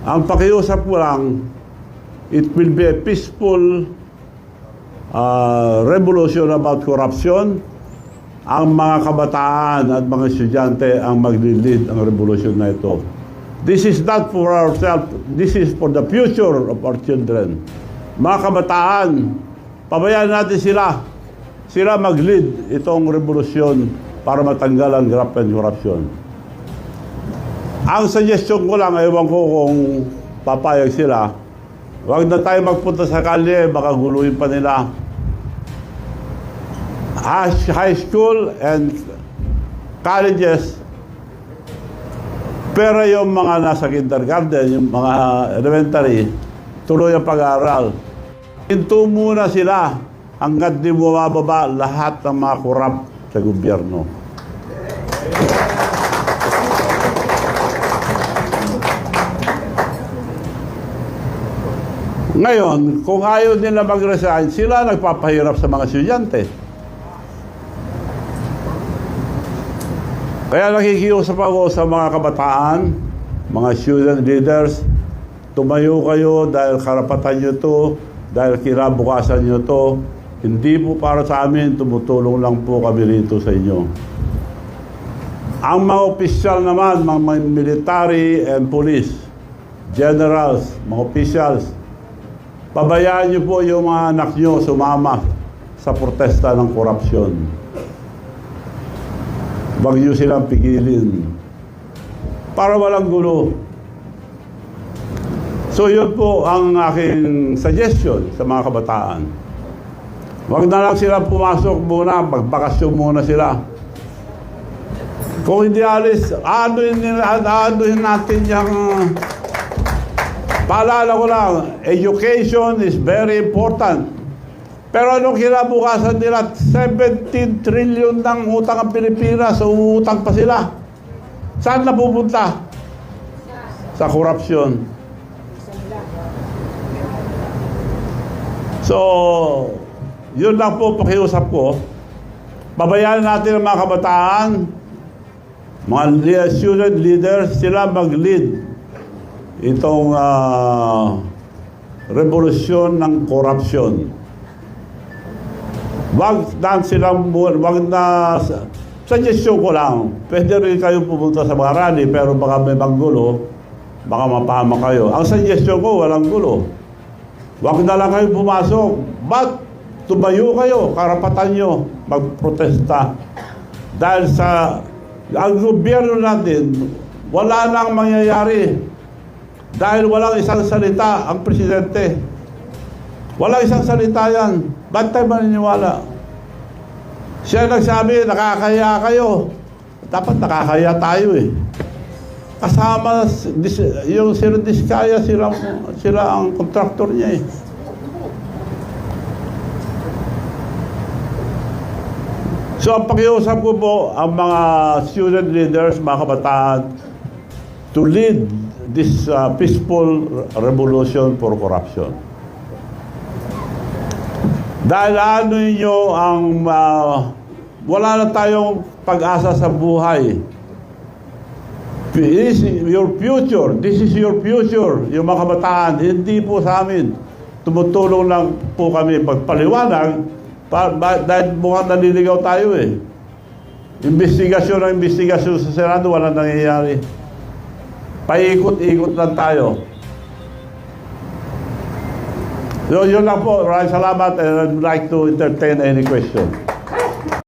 Ang pakiusap ko lang, it will be a peaceful uh, revolution about corruption. Ang mga kabataan at mga estudyante ang maglilid ang revolution na ito. This is not for ourselves, this is for the future of our children. Mga kabataan, pabayaan natin sila. Sila mag-lead itong revolusyon para matanggal ang graft and corruption. Ang suggestion ko lang, ewan ko kung papayag sila, huwag na tayo magpunta sa kalye, baka guluhin pa nila. High school and colleges, pero yung mga nasa kindergarten, yung mga elementary, tuloy ang pag-aaral. Hinto muna sila hanggat di bumababa lahat ng mga korap sa gobyerno. Ngayon, kung ayaw nila mag-resign, sila nagpapahirap sa mga estudyante. Kaya nakikiusap ako sa mga kabataan, mga student leaders, tumayo kayo dahil karapatan nyo to, dahil kinabukasan nyo to. Hindi po para sa amin, tumutulong lang po kami rito sa inyo. Ang mga opisyal naman, mga military and police, generals, mga officials, pabayaan niyo po yung mga anak niyo sumama sa protesta ng korupsyon. Huwag niyo silang pigilin. Para walang gulo. So yun po ang aking suggestion sa mga kabataan. Huwag na lang sila pumasok muna, magbakasyon muna sila. Kung hindi alis, aanuhin, nila, natin yung... Paalala ko lang, education is very important. Pero anong kinabukasan nila? 17 trillion ng utang ang Pilipinas, so utang pa sila. Saan na pupunta? Sa korupsyon. So, yun lang po pakiusap ko. Pabayaan natin ang mga kabataan, mga student leaders, sila mag-lead itong ah, revolusyon ng korupsyon. Wag na silang, wag na, suggestion ko lang, pwede rin kayo pumunta sa mga rally, pero baka may maggulo, baka mapahama kayo. Ang suggestion ko, walang gulo. Wag na lang kayo pumasok. But, tumayo kayo, karapatan nyo, magprotesta. Dahil sa, ang gobyerno natin, wala nang mangyayari. Dahil walang isang salita ang presidente. Walang isang salita yan. Ba't tayo maniniwala? Siya nagsabi, nakakaya kayo. Dapat nakakaya tayo eh. Kasama yung Sir Diskaya, sila, sila ang kontraktor niya eh. So ang pakiusap ko po ang mga student leaders, mga kabataan, to lead this uh, peaceful revolution for corruption. Dahil ano ninyo ang uh, wala na tayong pag-asa sa buhay. This is your future. This is your future. Yung mga kabataan, hindi po sa amin. Tumutulong lang po kami pagpaliwanag pa, ba, dahil mukhang naliligaw tayo eh. Investigasyon ng investigasyon sa Senado, wala nangyayari. Paikot-ikot lang tayo. So, yun lang po. Maraming salamat and I'd like to entertain any question.